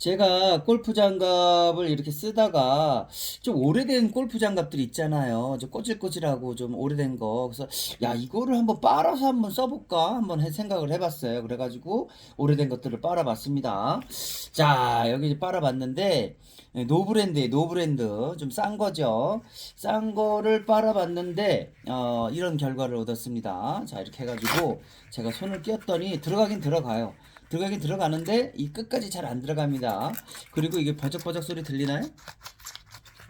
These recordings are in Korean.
제가 골프 장갑을 이렇게 쓰다가 좀 오래된 골프 장갑들 있잖아요. 좀 꼬질꼬질하고 좀 오래된 거. 그래서 야, 이거를 한번 빨아서 한번 써볼까? 한번 해- 생각을 해봤어요. 그래가지고 오래된 것들을 빨아봤습니다. 자, 여기 빨아봤는데 예, 노브랜드에 노브랜드 좀 싼 거죠. 싼 거를 빨아봤는데 어, 이런 결과를 얻었습니다. 자, 이렇게 해가지고 제가 손을 끼웠더니 들어가긴 들어가요. 들어가긴 들어가는데 이 끝까지 잘 안 들어갑니다. 그리고 이게 버적버적 소리 들리나요?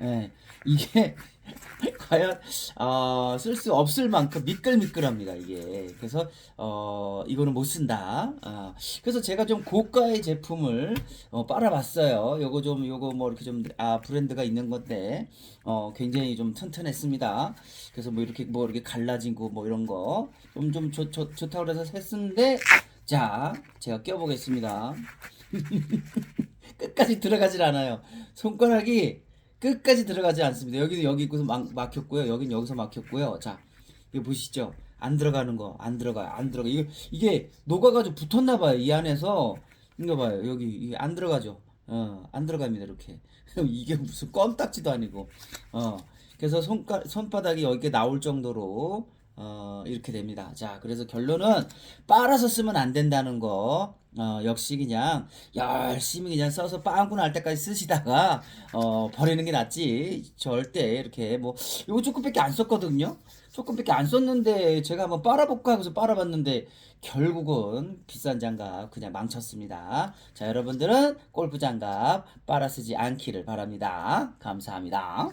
예, 이게 과연 어, 쓸수 없을 만큼 미끌미끌합니다 이게. 그래서 어, 이거는 못 쓴다. 아, 그래서 제가 좀 고가의 제품을 어, 빨아봤어요. 요거 좀 요거 뭐 이렇게 좀 아 브랜드가 있는 건데 어, 굉장히 좀 튼튼했습니다. 그래서 뭐 이렇게 뭐 이렇게 갈라진 거 뭐 이런 거 좀 좀 좋다고 그래서 했는데 자 제가 껴보겠습니다. 끝까지 들어가질 않아요. 손가락이 끝까지 들어가지 않습니다. 여기도 여기 있고서 막, 막혔고요. 여긴 여기서 막혔고요. 자, 이거 보시죠. 안 들어가는 거, 안 들어가요. 안 들어가. 이게, 이게 녹아가지고 붙었나 봐요. 이 안에서. 이거 봐요. 여기, 이게 안 들어가죠. 어, 안 들어갑니다. 이렇게. 이게 무슨 껌딱지도 아니고. 어, 그래서 손가, 손바닥이 여기에 나올 정도로 어, 이렇게 됩니다. 자, 그래서 결론은 빨아서 쓰면 안 된다는 거. 어, 역시 그냥 열심히 그냥 써서 빵꾸 날 때까지 쓰시다가 어, 버리는 게 낫지. 절대 이렇게 뭐 이거 조금밖에 안 썼거든요. 조금밖에 안 썼는데 제가 한번 빨아볼까 하고서 빨아봤는데 결국은 비싼 장갑 그냥 망쳤습니다. 자, 여러분들은 골프 장갑 빨아 쓰지 않기를 바랍니다. 감사합니다.